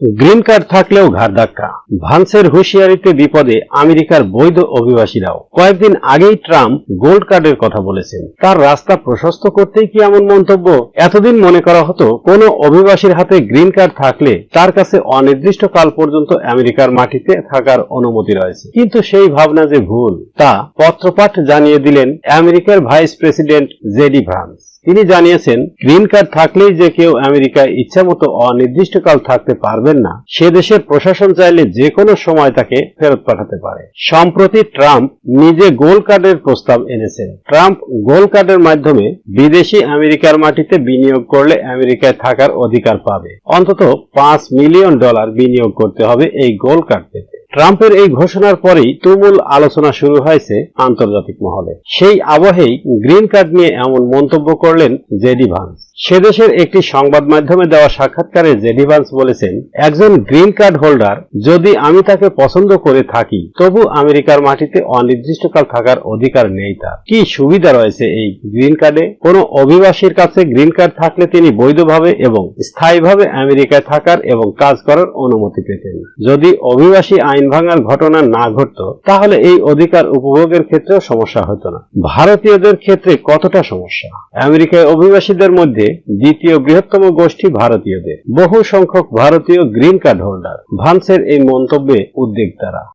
Green card থাকলেও ঘাড় ধাক্কা। ভান্সের হুঁশিয়ারিতে বিপদে আমেরিকার বৈধ অভিবাসীরাও। কয়েকদিন আগেই ট্রাম্প গোল্ড কার্ডের কথা বলেছেন। তার রাস্তা প্রশস্ত করতেই কি এমন মন্তব্য? এতদিন মনে করা হতো, কোন অভিবাসীর হাতে গ্রিন কার্ড থাকলে তার কাছে অনির্দিষ্ট কাল পর্যন্ত আমেরিকার মাটিতে থাকার অনুমতি রয়েছে। কিন্তু সেই ভাবনা যে ভুল, তা পত্রপাঠ জানিয়ে দিলেন আমেরিকার ভাইস প্রেসিডেন্ট জেডি ভ্রান্স তিনি জানিয়েছেন, গ্রিন কার্ড থাকলেই যে কেউ আমেরিকায় ইচ্ছামতো অনির্দিষ্টকাল থাকতে পারবেন না। সে দেশের প্রশাসন চাইলে যে কোনো সময় তাকে ফেরত পাঠাতে পারে। সম্প্রতি ট্রাম্প নিজে গোল কার্ডের প্রস্তাব এনেছেন। ট্রাম্প গোল কার্ডের মাধ্যমে বিদেশি আমেরিকার মাটিতে বিনিয়োগ করলে আমেরিকায় থাকার অধিকার পাবে। অন্তত পাঁচ মিলিয়ন ডলার বিনিয়োগ করতে হবে এই গোল কার্ড পেতে। ট্রাম্পের এই ঘোষণার পরেই তুমুল আলোচনা শুরু হয়েছে আন্তর্জাতিক মহলে। সেই আবহেই গ্রিন কার্ড নিয়ে এমন মন্তব্য করলেন জেডি ভান্স। সেদেশের একটি সংবাদ মাধ্যমে দেওয়া সাক্ষাৎকারে জেডি ভান্স বলেছেন, একজন গ্রিন কার্ড হোল্ডার, যদি আমি তাকে পছন্দ করে থাকি, তবু আমেরিকার মাটিতে অনির্দিষ্টকাল থাকার অধিকার নেই তার। কি সুবিধা রয়েছে এই গ্রিন কার্ডে? কোন অভিবাসীর কাছে গ্রিন কার্ড থাকলে তিনি বৈধভাবে এবং স্থায়ীভাবে আমেরিকায় থাকার এবং কাজ করার অনুমতি পেতেন যদি অভিবাসী আইন ভাঙার ঘটনা না ঘটত, তাহলে এই অধিকার উপভোগের ক্ষেত্রেও সমস্যা হতো না। ভারতীয়দের ক্ষেত্রে কতটা সমস্যা? আমেরিকায় অভিবাসীদের মধ্যে দ্বিতীয় বৃহত্তম গোষ্ঠী ভারতীয়দের। বহু সংখ্যক ভারতীয় গ্রিন কার্ড হোল্ডার। ভান্সের এই মন্তব্যে উদ্বেগ তারা